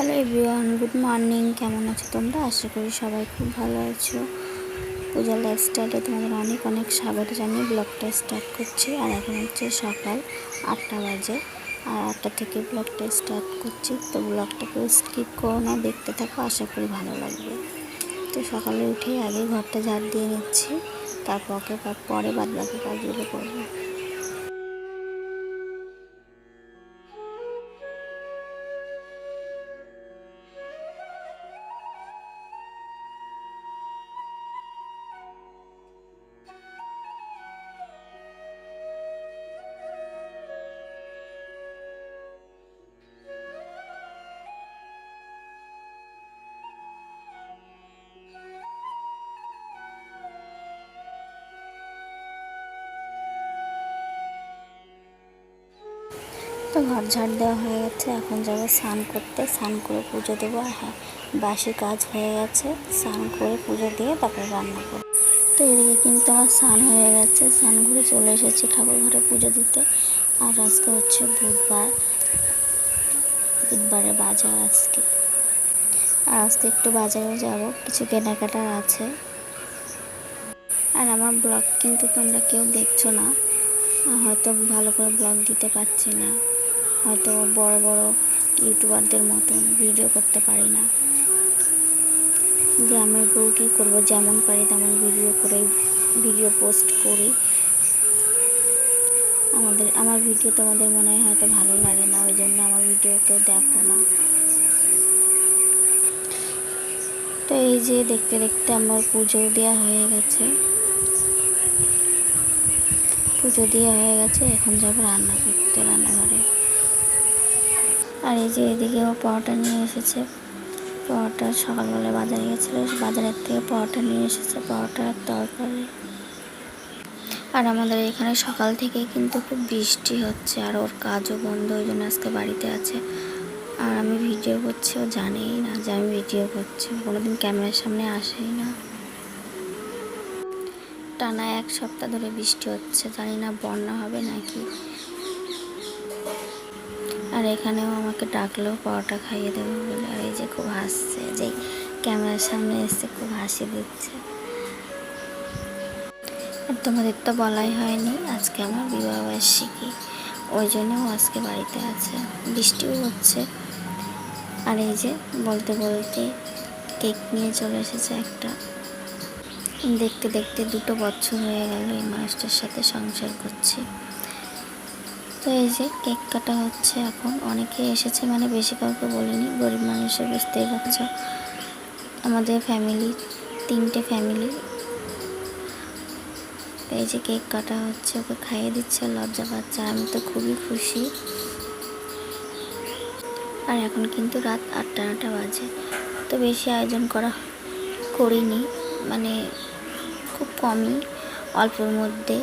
Hello everyone good morning কেমন আছো তোমরা? আশা করি সবাই খুব ভালো আছো। পূজার লাইফস্টাইলে তোমাদের অনেক অনেক স্বাগত জানিয়ে ব্লগটা স্টার্ট করছি। আর এখন হচ্ছে সকাল আটটা বাজে। আর আটটা থেকে ব্লগটা স্টার্ট করছি। তো ব্লগটাকে স্কিপ করো না, দেখতে থাকো, আশা করি ভালো লাগবে। তো সকালে উঠেই আগে ঘরটা ঝাড় দিয়ে নিচ্ছি। তারপর পরে বাদ বাকি কাজগুলো করব। তো ঘর ঝাড় দেওয়া হয়ে গেছে। এখন যাব স্নান করতে। স্নান করে পুজো দেবো। আর হ্যাঁ বাসি কাজ হয়ে গেছে। স্নান করে পুজো দিয়ে তারপরে রান্না করব। তো এদিকে কিন্তু আমার স্নান হয়ে গেছে। স্নান করে চলে এসেছি ঠাকুর ঘরে পুজো দিতে। আর আজকে হচ্ছে বুধবার। বুধবারে বাজার আজকে। আর আজকে একটু বাজারেও যাব। কিছু কেনাকাটার আছে। আর আমার ব্লগ কিন্তু তোমরা কেউ দেখছ না। হয়তো ভালো করে ব্লগ দিতে পারছি না। হয়তো বড় বড় ইউটিউবারদের মতন ভিডিও করতে পারি না। গ্রামের বউ কী করব, যেমন পারি তেমন ভিডিও করে ভিডিও পোস্ট করি। আমাদের, আমার ভিডিও তোমাদের মনে হয় হয়তো ভালো লাগে না, ওই জন্য আমার ভিডিও কেউ দেখো না। তো এই যে দেখতে দেখতে আমার পুজো দেওয়া হয়ে গেছে। পুজো দেওয়া হয়ে গেছে, এখন যাব রান্না করতে রান্নাঘরে। আর এই যে এদিকে ও পরোটা নিয়ে এসেছে। পরোটা সকালবেলা বাজারে গেছিল, বাজারের থেকে পরোটা নিয়ে এসেছে, পরোটার তরকারি। আর আমাদের এখানে সকাল থেকে কিন্তু খুব বৃষ্টি হচ্ছে, আর ওর কাজও বন্ধ, ওই জন্য আজকে বাড়িতে আছে। আর আমি ভিডিও করছি, ও জানেই না যে আমি ভিডিও করছি, কোনোদিন ক্যামেরার সামনে আসেই না। টানা এক সপ্তাহ ধরে বৃষ্টি হচ্ছে, জানি না বন্যা হবে নাকি। আর এখানেও আমাকে ডাকলেও পরোটা খাইয়ে দেবে বলে। আর এই যে খুব হাসছে, যে ক্যামেরার সামনে এসে খুব হাসি দিচ্ছে। আর তোমাদের তো বলাই হয়নি, আজকে আমার বিবাহবার্ষিকী। ওই জন্যও আজকে বাড়িতে আছে। বৃষ্টিও হচ্ছে। আর এই যে বলতে বলতে কেক নিয়ে চলে এসেছে একটা। দেখতে দেখতে দুটো বছর হয়ে গেল এই মানুষটার সাথে সংসার করছি। তো এই যে কেক কাটা হচ্ছে এখন। অনেকে এসেছে মানে বেশি কাউকে বলিনি, গরিব মানুষের বুঝতেই পারছ আমাদের ফ্যামিলি তিনটে ফ্যামিলি এই যে কেক কাটা হচ্ছে, ওকে খাইয়ে দিচ্ছে, লজ্জা পাচ্ছে, আমি তো খুবই খুশি। আর এখন কিন্তু রাত আটটা নটা বাজে, তো বেশি আয়োজন করা করিনি মানে খুব কমই, অল্পের মধ্যে।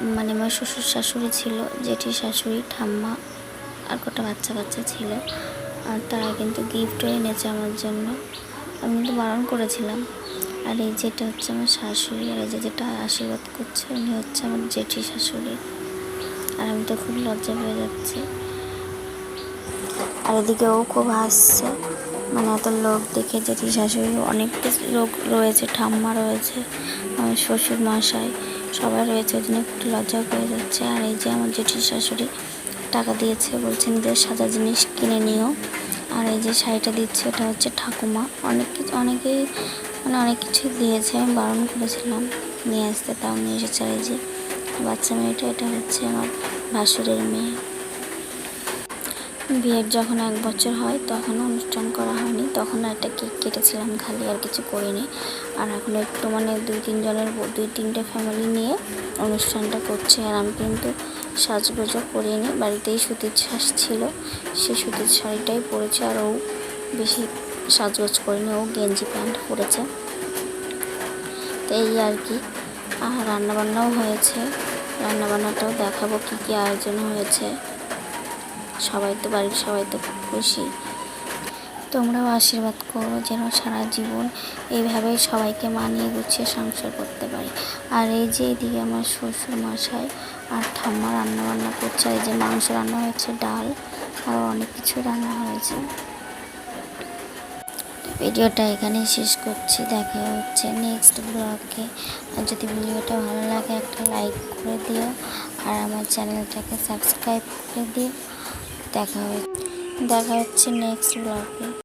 মানে আমার শ্বশুর শাশুড়ি ছিল, জেঠি শাশুড়ি, ঠাম্মা আর কটা বাচ্চা কাচ্চা ছিল। আর তারা কিন্তু গিফটও এনেছে আমার জন্য। আমি কিন্তু বারণ করেছিলাম। আর এই যেটা হচ্ছে আমার শাশুড়ি, আর এই যে যেটা আশীর্বাদ করছে, উনি হচ্ছে আমার জেঠি শাশুড়ি। আর আমি তো খুব লজ্জা পেয়ে যাচ্ছি। আর এদিকে ও খুব হাসছে। মানে এত লোক দেখে জেঠি শাশুড়ি অনেক লোক রয়েছে, ঠাম্মা রয়েছে, আমার শ্বশুর মশাই সবাই রয়েছে, ওই জন্য একটু লজ্জা পেয়ে যাচ্ছে। আর এই যে আমার জেঠির শাশুড়ি টাকা দিয়েছে, বলছেন যে সাজা জিনিস কিনে নিও। আর এই যে শাড়িটা দিচ্ছে, ওটা হচ্ছে ঠাকুমা। অনেক কিছু, অনেকেই মানে অনেক কিছু দিয়েছে, আমি বারণ করেছিলাম, নিয়ে আসতে, তাও নিয়ে এসেছে। আর এই যে বাচ্চা মেয়েটা, এটা হচ্ছে আমার ভাসুরের মেয়ে। বিয়ের যখন এক বছর হয়, তখন অনুষ্ঠান করা হয়নি। তখন একটা কেক কেটেছিলাম খালি, আর কিছু করিনি। আর এখন একটু মানে দুই তিনজনের দুই তিনটে ফ্যামিলি নিয়ে অনুষ্ঠানটা করছে। আর আমি কিন্তু সাজগোজও করিনি। বাড়িতেই সুতির শ্বাস ছিল। সে সুতির শাড়িটাই পরেছে, আর ও বেশি সাজগোজ করিনি। ও গেঞ্জি প্যান্ট পরেছে। তো এই আর কি। আর রান্নাবান্নাও হয়েছে। রান্নাবান্নাটাও দেখাবো কী কী আয়োজন হয়েছে। সবাই তো বাড়ির সবাই তো খুব খুশি। তোমরাও আশীর্বাদ করো যেন সারা জীবন এইভাবেই সবাইকে মানিয়ে গুছিয়ে সংসার করতে পারি। আর এই যে এদিকে আমার শ্বশুর মশাই আর ঠাম্মা রান্না বান্না করছে এই যে মাংস রান্না হয়েছে, ডাল, আরও অনেক কিছু রান্না হয়েছে। ভিডিওটা এখানেই শেষ করছি। দেখা হচ্ছে নেক্সট ব্লগে আর যদি ভিডিওটা ভালো লাগে একটা লাইক করে দিও। আর আমার চ্যানেলটাকে সাবস্ক্রাইব করে দিও। দেখা দেখা হচ্ছে নেক্সট ব্লগে